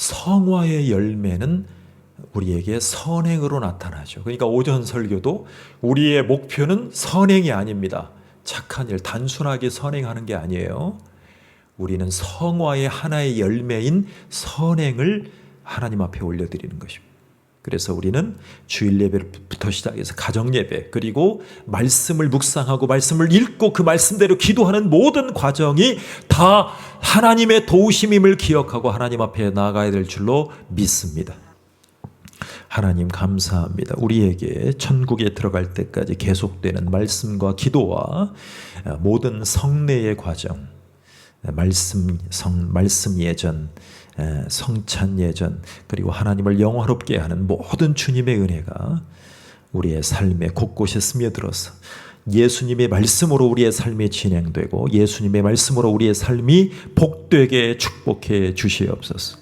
성화의 열매는 우리에게 선행으로 나타나죠. 그러니까 오전 설교도 우리의 목표는 선행이 아닙니다. 착한 일, 단순하게 선행하는 게 아니에요. 우리는 성화의 하나의 열매인 선행을 하나님 앞에 올려드리는 것입니다. 그래서 우리는 주일 예배부터 시작해서 가정 예배 그리고 말씀을 묵상하고 말씀을 읽고 그 말씀대로 기도하는 모든 과정이 다 하나님의 도우심임을 기억하고 하나님 앞에 나아가야 될 줄로 믿습니다. 하나님 감사합니다. 우리에게 천국에 들어갈 때까지 계속되는 말씀과 기도와 모든 성례의 과정, 말씀 성 말씀 예전, 에, 성찬 예전 그리고 하나님을 영화롭게 하는 모든 주님의 은혜가 우리의 삶에 곳곳에 스며들어서 예수님의 말씀으로 우리의 삶이 진행되고 예수님의 말씀으로 우리의 삶이 복되게 축복해 주시옵소서.